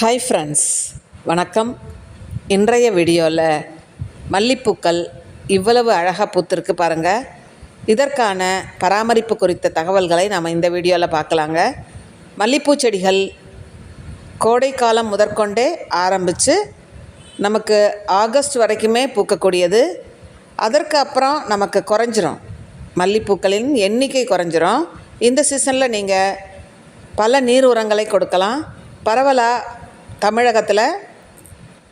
Hi friends வணக்கம். இன்றைய வீடியோவில் மல்லிப்பூக்கள் இவ்வளவு அழகாக பூத்திருக்கு பாருங்கள் இதற்கான பராமரிப்பு குறித்த தகவல்களை நாம் இந்த வீடியோவில் பார்க்கலாங்க. மல்லிப்பூ செடிகள் கோடைக்காலம் முதற்கொண்டே ஆரம்பித்து நமக்கு ஆகஸ்ட் வரைக்குமே பூக்கக்கூடியது. அதற்கு அப்புறம் நமக்கு குறைஞ்சிரும். மல்லிப்பூக்களின் எண்ணிக்கை குறைஞ்சிரும். இந்த சீசனில் நீங்கள் பல நீர் உரங்களை கொடுக்கலாம். பரவலாக தமிழகத்தில்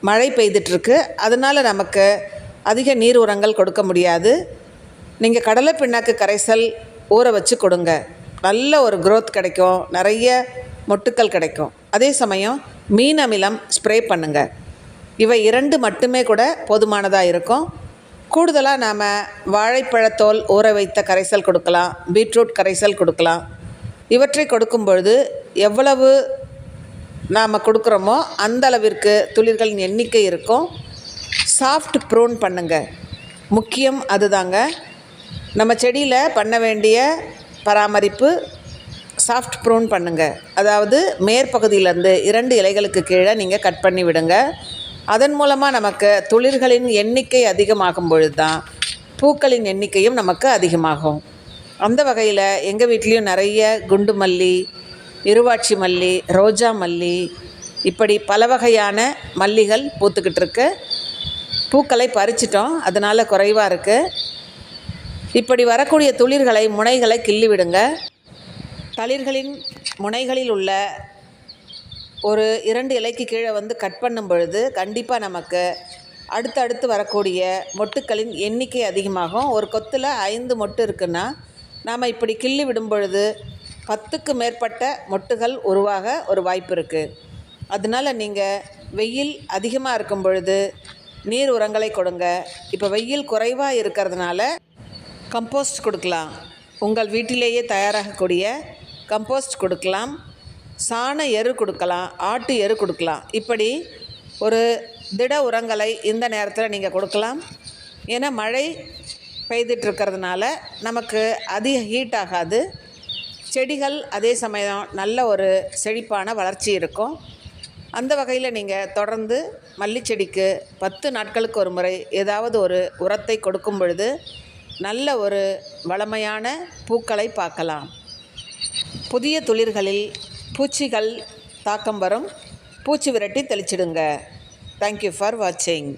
மழை பெய்துட்ருக்கு. அதனால் நமக்கு அதிக நீர் உரங்கள் கொடுக்க முடியாது. நீங்கள் கடலை பிண்ணாக்கு கரைசல் ஊற வச்சு கொடுங்க. நல்ல ஒரு க்ரோத் கிடைக்கும். நிறைய மொட்டுக்கள் கிடைக்கும். அதே சமயம் மீன் அமிலம் ஸ்ப்ரே பண்ணுங்கள் இவை இரண்டு மட்டுமே கூட போதுமானதாக இருக்கும். கூடுதலாக நாம் வாழைப்பழத்தோல் ஊற வைத்த கரைசல் கொடுக்கலாம். பீட்ரூட் கரைசல் கொடுக்கலாம். இவற்றை கொடுக்கும் பொழுது எவ்வளவு நாம் கொடுக்குறோமோ அந்த அளவிற்கு துளிர்களின் எண்ணிக்கை இருக்கும். சாஃப்ட் ப்ரூன் பண்ணுங்க. முக்கியம் அதுதாங்க. நம்ம செடியில் பண்ண வேண்டிய பராமரிப்பு சாஃப்ட் ப்ரூன் பண்ணுங்க. அதாவது மேற்பகுதியிலேருந்து இரண்டு இலைகளுக்கு கீழே நீங்கள் கட் பண்ணி விடுங்க. அதன் மூலமாக நமக்கு துளிர்களின் எண்ணிக்கை அதிகமாகும் பொழுது தான் பூக்களின் எண்ணிக்கையும் நமக்கு அதிகமாகும். அந்த வகையில் எங்கள் வீட்லேயும் நிறைய குண்டு மல்லி இருவாட்சி மல்லி ரோஜா மல்லி இப்படி பல வகையான மல்லிகள் பூத்துக்கிட்டு இருக்கு பூக்களை பறிச்சிட்டோம் அதனால் குறைவாக இருக்குது இப்படி வரக்கூடிய துளிர்களை முனைகளை கிள்ளி விடுங்க தளிர்களின் முனைகளில் உள்ள ஒரு இரண்டு இலைக்கு கீழே வந்து கட் பண்ணும் பொழுது கண்டிப்பாக நமக்கு அடுத்தடுத்து வரக்கூடிய மொட்டுக்களின் எண்ணிக்கை அதிகமாகும். ஒரு கொத்தில் ஐந்து மொட்டு இருக்குன்னா நாம் இப்படி கிள்ளி விடும் பொழுது பத்துக்கு மேற்பட்ட மொட்டுகள் உருவாக ஒரு வாய்ப்பு இருக்குது அதனால் நீங்கள் வெயில் அதிகமாக இருக்கும் பொழுது நீர் உரங்களை கொடுங்க. இப்போ வெயில் குறைவாக இருக்கிறதுனால கம்போஸ்ட் கொடுக்கலாம். உங்கள் வீட்டிலேயே தயாராகக்கூடிய கம்போஸ்ட் கொடுக்கலாம். சாண எரு கொடுக்கலாம். ஆட்டு எரு கொடுக்கலாம். இப்படி ஒரு திட உரங்களை இந்த நேரத்தில் நீங்கள் கொடுக்கலாம். ஏன்னா மழை பெய்துட்டு இருக்கிறதுனால நமக்கு அதிக ஹீட் ஆகாது. செடிகள் அதே சமயம் நல்ல ஒரு செழிப்பான வளர்ச்சி இருக்கும். அந்த வகையில் நீங்கள் தொடர்ந்து மல்லி செடிக்கு பத்து நாட்களுக்கு ஒரு முறை ஏதாவது ஒரு உரத்தை கொடுக்கும் பொழுது நல்ல ஒரு வளமையான பூக்களை பார்க்கலாம். புதிய துளிர்களில் பூச்சிகள் தாக்கம் வரும். பூச்சி விரட்டி தெளிச்சிடுங்க. தேங்க்யூ ஃபார் வாட்சிங்